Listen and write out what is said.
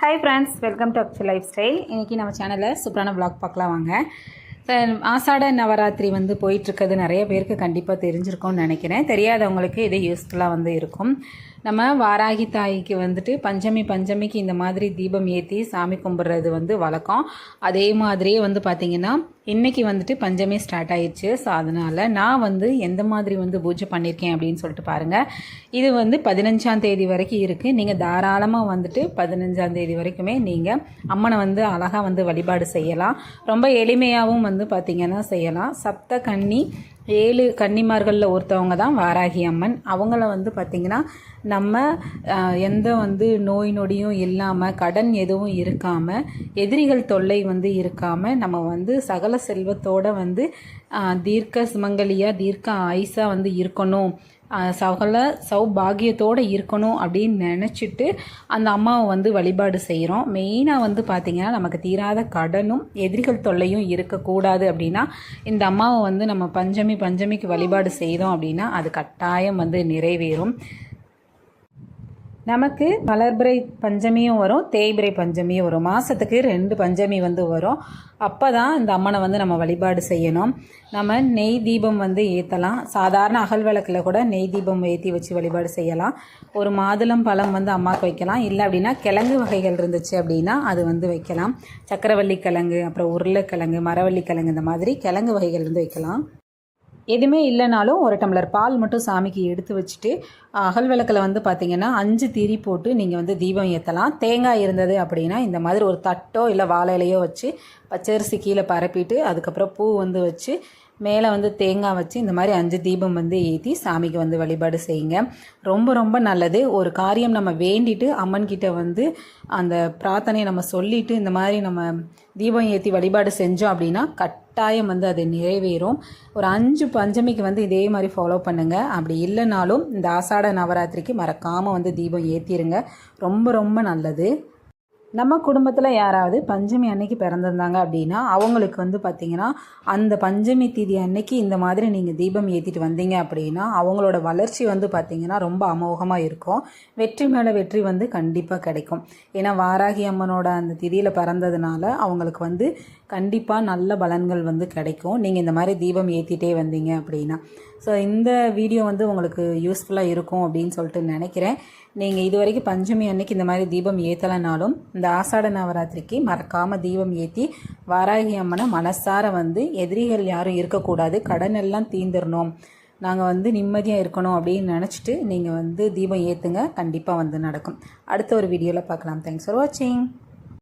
Hi friends welcome to Akshu life style இன்றைக்கி நம்ம சேனலில் சூப்பரான vlog பார்க்கலாம் வாங்க. ஆசாட நவராத்திரி வந்து போயிட்டுருக்கிறது நிறைய பேருக்கு கண்டிப்பாக தெரிஞ்சிருக்கும்னு நினைக்கிறேன். தெரியாதவங்களுக்கு இது யூஸ்ஃபுல்லாக வந்து இருக்கும். நம்ம வாராகி தாய்க்கு வந்துட்டு பஞ்சமி பஞ்சமிக்கு இந்த மாதிரி தீபம் ஏற்றி சாமி கும்பிட்றது வந்து வழக்கம். அதே மாதிரியே வந்து பார்த்திங்கன்னா இன்றைக்கி வந்துட்டு பஞ்சமே ஸ்டார்ட் ஆயிடுச்சு. ஸோ அதனால் நான் வந்து எந்த மாதிரி வந்து பூஜை பண்ணியிருக்கேன் அப்படின்னு சொல்லிட்டு பாருங்கள் இது வந்து பதினஞ்சாம் தேதி வரைக்கும் இருக்குது நீங்கள் தாராளமாக வந்துட்டு பதினஞ்சாம் தேதி வரைக்குமே நீங்கள் அம்மனை வந்து அழகாக வந்து வழிபாடு செய்யலாம். ரொம்ப எளிமையாகவும் வந்து பார்த்திங்கன்னா செய்யலாம். சப்த கன்னி ஏழு கன்னிமார்களில் ஒருத்தவங்க தான் வாராகி அம்மன். அவங்கள வந்து பார்த்திங்கன்னா நம்ம எந்த வந்து நோய் நொடியும் இல்லாமல் கடன் எதுவும் இருக்காமல் எதிரிகள் தொல்லை வந்து இருக்காமல் நம்ம வந்து சகல செல்வத்தோட வந்து தீர்க்க சுமங்கலியாக தீர்க்க ஆயுசா வந்து இருக்கணும். சகல சௌபாகியத்தோடு இருக்கணும் அப்படின்னு நினச்சிட்டு அந்த அம்மாவை வந்து வழிபாடு செய்கிறோம் மெயினாக வந்து பார்த்திங்கன்னா நமக்கு தீராத கடனும் எதிரிகள் தொல்லையும் இருக்கக்கூடாது அப்படின்னா இந்த அம்மாவை வந்து நம்ம பஞ்சமி பஞ்சமிக்கு வழிபாடு செய்தோம் அப்படின்னா அது கட்டாயம் வந்து நிறைவேறும். நமக்கு மலர்பிரை பஞ்சமியும் வரும் தேய்பிறை பஞ்சமியும் வரும். மாதத்துக்கு ரெண்டு பஞ்சமி வந்து வரும். அப்போ தான் இந்த அம்மனை வந்து நம்ம வழிபாடு செய்யணும். நம்ம நெய் தீபம் வந்து ஏற்றலாம் சாதாரண அகல் விளக்கில் கூட நெய் தீபம் ஏற்றி வச்சு வழிபாடு செய்யலாம். ஒரு மாதுளம் பழம் வந்து அம்மாவுக்கு வைக்கலாம். இல்லை அப்படின்னா கிழங்கு வகைகள் இருந்துச்சு அப்படின்னா அது வந்து வைக்கலாம். சக்கரவள்ளி கிழங்கு அப்புறம் உருளைக்கிழங்கு மரவள்ளி கிழங்கு இந்த மாதிரி கிழங்கு வகைகள் வந்து வைக்கலாம். எதுவுமே இல்லைனாலும் ஒரு டம்ளர் பால் மட்டும் சாமிக்கு எடுத்து வச்சுட்டு அகல் விளக்கில் வந்து பார்த்திங்கன்னா அஞ்சு திரி போட்டு நீங்கள் வந்து தீபம் ஏற்றலாம் தேங்காய் இருந்தது அப்படின்னா இந்த மாதிரி ஒரு தட்டோ இல்லை வாழை இலையோ வச்சு பச்சரிசி கீழே பரப்பிட்டு அதுக்கப்புறம் பூ வந்து வச்சு மேலே வந்து தேங்காய் வச்சு இந்த மாதிரி அஞ்சு தீபம் வந்து ஏற்றி சாமிக்கு வந்து வழிபாடு செய்யுங்க. ரொம்ப ரொம்ப நல்லது. ஒரு காரியம் நம்ம வேண்டிட்டு அம்மன்கிட்ட வந்து அந்த பிரார்த்தனையை நம்ம சொல்லிட்டு இந்த மாதிரி நம்ம தீபம் ஏற்றி வழிபாடு செஞ்சோம் அப்படின்னா கட் கட்டாயம் வந்து அது நிறைவேறும். ஒரு அஞ்சு பஞ்சமிக்கு வந்து இதே மாதிரி ஃபாலோ பண்ணுங்கள் அப்படி இல்லைனாலும் இந்த ஆசாட நவராத்திரிக்கு மறக்காமல் வந்து தீபம் ஏற்றிருங்க ரொம்ப ரொம்ப நல்லது. நம்ம குடும்பத்தில் யாராவது பஞ்சமி அன்னைக்கு பிறந்திருந்தாங்க அப்படின்னா அவங்களுக்கு வந்து பார்த்திங்கன்னா அந்த பஞ்சமி தீதி அன்னைக்கு இந்த மாதிரி நீங்கள் தீபம் ஏற்றிட்டு வந்தீங்க அப்படின்னா அவங்களோட வளர்ச்சி வந்து பார்த்திங்கன்னா ரொம்ப அமோகமாக இருக்கும். வெற்றி மேலே வெற்றி வந்து கண்டிப்பாக கிடைக்கும். ஏன்னா வாராகி அம்மனோட அந்த திதியில் பிறந்ததுனால அவங்களுக்கு வந்து கண்டிப்பாக நல்ல பலன்கள் வந்து கிடைக்கும். நீங்கள் இந்த மாதிரி தீபம் ஏற்றிட்டே வந்தீங்க அப்படின்னா. ஸோ இந்த வீடியோ வந்து உங்களுக்கு யூஸ்ஃபுல்லாக இருக்கும் அப்படின்னு சொல்லிட்டு நினைக்கிறேன். நீங்கள் இது வரைக்கும் பஞ்சமி அன்னைக்கு இந்த மாதிரி தீபம் ஏற்றலைனாலும் இந்த ஆசாட நவராத்திரிக்கு மறக்காமல் தீபம் ஏற்றி வாராகி அம்மனை மனசார வந்து எதிரிகள் யாரும் இருக்கக்கூடாது கடன் எல்லாம் தீந்துடணும் நாங்கள் வந்து நிம்மதியாக இருக்கணும் அப்படின்னு நினச்சிட்டு நீங்கள் வந்து தீபம் ஏற்றுங்க கண்டிப்பாக வந்து நடக்கும். அடுத்த ஒரு வீடியோவில் பார்க்கலாம். தேங்க்ஸ் ஃபார் வாட்சிங்